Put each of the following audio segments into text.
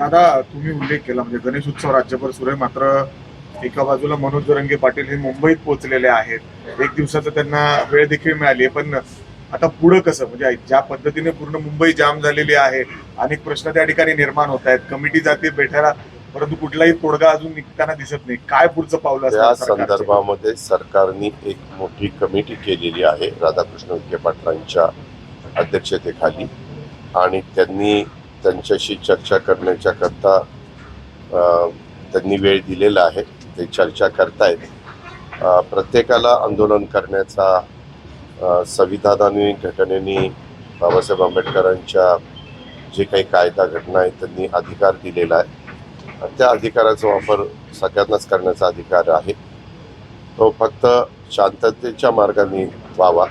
दादा तुम्ही उल्लेख केला म्हणजे गणेश उत्सव राज्यभर सुरू आहे मात्र एका बाजूला मनोज जरंगे पाटील हे मुंबईत पोहोचलेले आहेत. एक दिवसाचं त्यांना वेळ देखील मिळाली आहे पण आता पुढं कसं? म्हणजे ज्या पद्धतीने पूर्ण मुंबई जाम झालेली आहे अनेक प्रश्न त्या ठिकाणी निर्माण होत आहेत. कमिटी जाते बैठायला परंतु कुठलाही तोडगा अजून निघताना दिसत नाही. काय पुढचं पावलं सरकारचं? संदर्भामध्ये सरकारने एक मोठी कमिटी केलेली आहे राधाकृष्ण विखे पाटलांच्या अध्यक्षतेखाली. आणि त्यांनी त्यांच्याशी चर्चा करण्याच्या करता त्यांनी वेळ दिलेला आहे. ते चर्चा करतायत. प्रत्येकाला आंदोलन करण्याचा संविधानाने घटनेने बाबासाहेब आंबेडकरांच्या जे काही कायदा घटना आहेत त्यांनी अधिकार दिलेला आहे. त्या अधिकाराचा वापर सगळ्यांनाच करण्याचा अधिकार आहे. तो फक्त शांततेच्या मार्गाने व्हावा.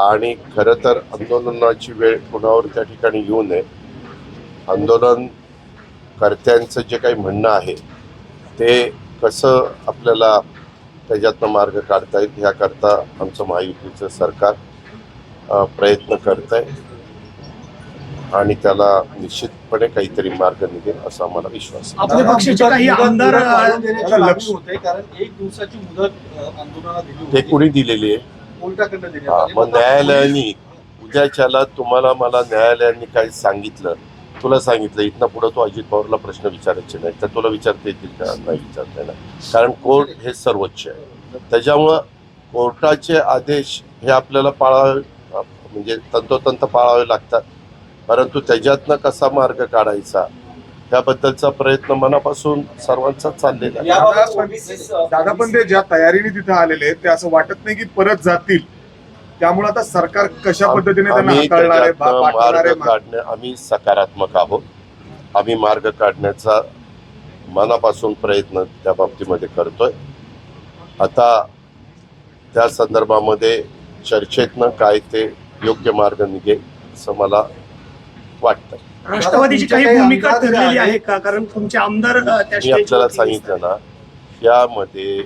आणि खरं तर आंदोलनाची वेळ कुणावर त्या ठिकाणी येऊ नये आंदोलन कर्त्यांचं जे काही म्हणणं आहे ते कसं आपल्याला त्याच्यातनं मार्ग काढता येईल ह्याकरता आमचं महायुतीचं सरकार प्रयत्न करत आहे आणि त्याला निश्चितपणे काहीतरी मार्ग निघेल असा आम्हाला विश्वास आहे. आपल्या पक्षाचे काही आमदार मुदत अ, वाढवून देण्याची आता मागणी लक्ष- होते कारण एक दिवसाची मुदत अ, आंदोलनाला दिली ते कुणी दिलेली आहे? हा. मग न्यायालयाने उद्याच्याला तुम्हाला मला न्यायालयाने काही सांगितलं तुला सांगितलं इथनं पुढे तू अजित पवारला प्रश्न विचारायचे नाही तर तुला विचारता येतील का? नाही विचारता येणार. कारण कोर्ट हे सर्वोच्च आहे. त्याच्यामुळं कोर्टाचे आदेश हे आपल्याला पाळावे म्हणजे तंतोतंत पाळावे लागतात. परंतु त्याच्यातनं कसा मार्ग काढायचा? त्याबद्दलचा प्रयत्न मनापासून सर्वांचाच चाललेला दादा पण ते ज्या तयारीने तिथे आलेले आहेत ते असं वाटत नाही की परत जातील. त्यामुळे आता सरकार कशा पद्धतीने त्यांना आम्ही हाताळणार आहे त्याच्यातनं बा- पाठवणार मार्ग आहे काढणे आम्ही सकारात्मक आहोत. आम्ही मार्ग काढण्याचा मनापासून प्रयत्न त्या बाबतीमध्ये करतोय. आता त्या संदर्भामध्ये चर्चेतनं काय ते योग्य मार्ग निघेल असं मला वाटतं राष्ट्रवादीची काही भूमिका ठरलेली आहे? का? कारण तुमचे आमदार मी आपल्याला. सांगितलं ना यामध्ये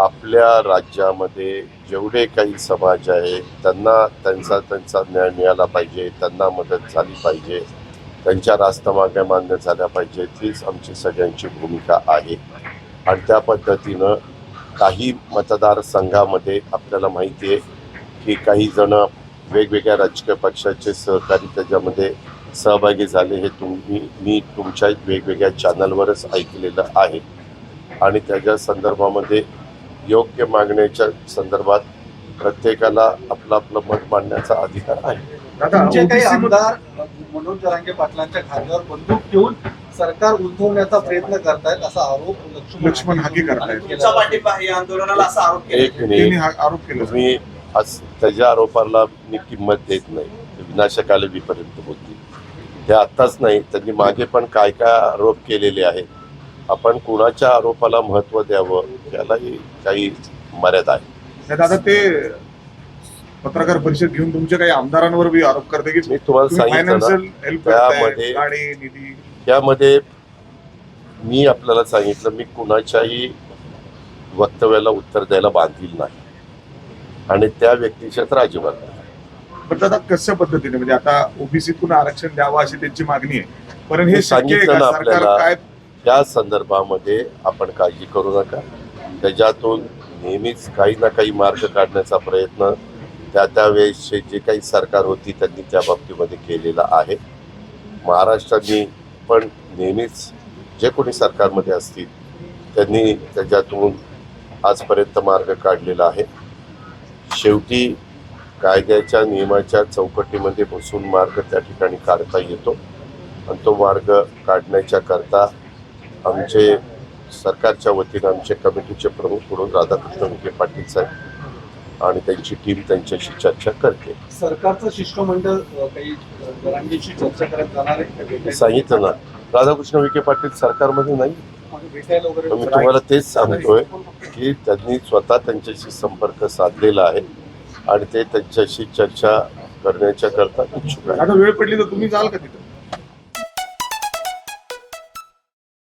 आपल्या राज्यामध्ये जेवढे काही समाज आहे त्यांना त्यांचा त्यांचा न्याय मिळाला पाहिजे त्यांना मदत झाली पाहिजे त्यांच्या रास्त मागण्या मान्य झाल्या पाहिजेत हीच आमची सगळ्यांची भूमिका आहे. आणि त्या पद्धतीनं काही मतदारसंघामध्ये आपल्याला माहिती आहे की काही जण वेगवेगळ्या राजकीय पक्षाचे सहकारी त्याच्यामध्ये सहभागी झाले हे तुम्ही मी तुमच्या वेगवेगळ्या चॅनलवरच ऐकलेलं आहे. आणि त्याच्या संदर्भामध्ये योग्य मागण्याच्या संदर्भात प्रत्येकाला आपलं आपलं मत मांडण्याचा अधिकार आहे. तुमचे काही आमदार मनोज जरांगे पाटलांच्या खांद्यावर बंदूक ठेवून सरकार उलथवण्याचा प्रयत्न करतायत असा आरोप लक्ष्मण हाके करतायत. तुमचा पाठिंबा आहे या आंदोलनाला असा आरोप केला एक त्यांनी मिनिट. हा आरोप केला. तुम्ही आज त्याच्या आरोपाला मी किंमत देत नाही. विनाशकाले विपर्यंत बोलतील. हे आत्ताच नाही त्यांनी मागे पण काय काय आरोप केलेले आहेत आपण कुणाच्या आरोपाला महत्त्व द्यावं यालाही काही मर्यादा आहे. दादा ते पत्रकार परिषद घेऊन तुमच्या काही आमदारांवर बी आरोप करते की मी तुम्हाला तुम्ही सांगितलं त्यामध्ये- करताय गाडी निधी. यामध्ये मी आपल्याला सांगितलं मी कुणाच्याही वक्तव्याला उत्तर द्यायला बांधील नाही. आणि त्या व्यक्तीच्या तर अजिबात. पण दादा कशा पद्धतीने? म्हणजे आता ओबीसीतून आरक्षण द्यावं अशी त्यांची मागणी आहे. पण हे सांगितलं आपल्याला. त्या संदर्भामध्ये आपण काळजी करू नका. त्याच्यातून नेहमीच काही ना काही मार्ग काढण्याचा प्रयत्न त्या त्यावेळेसचे जे काही सरकार होती त्यांनी त्या बाबतीमध्ये केलेला आहे. महाराष्ट्राने पण नेहमीच जे कोणी सरकारमध्ये असतील त्यांनी त्याच्यातून आजपर्यंत मार्ग काढलेला आहे. शेवटी कायद्याच्या नियमाच्या चौकटीमध्ये बसून मार्ग त्या ठिकाणी काढता येतो आणि तो मार्ग काढण्याच्या करता आमचे सरकारच्या वतीनं आमचे कमिटीचे प्रमुख म्हणून राधाकृष्ण विखे पाटील साहेब आणि त्यांची टीम त्यांच्याशी चर्चा करते. सरकारचं शिष्टमंडळ काही चर्चा करत जाणार आहे सांगितलं ना. राधाकृष्ण विखे पाटील सरकारमध्ये नाही. मी तुम्हाला तेच सांगतोय की त्यांनी स्वतः त्यांच्याशी संपर्क साधलेला आहे आणि ते त्यांच्याशी चर्चा करण्याच्या करता इच्छुक आहे वेळ पडली तर तुम्ही जाल का तिथं?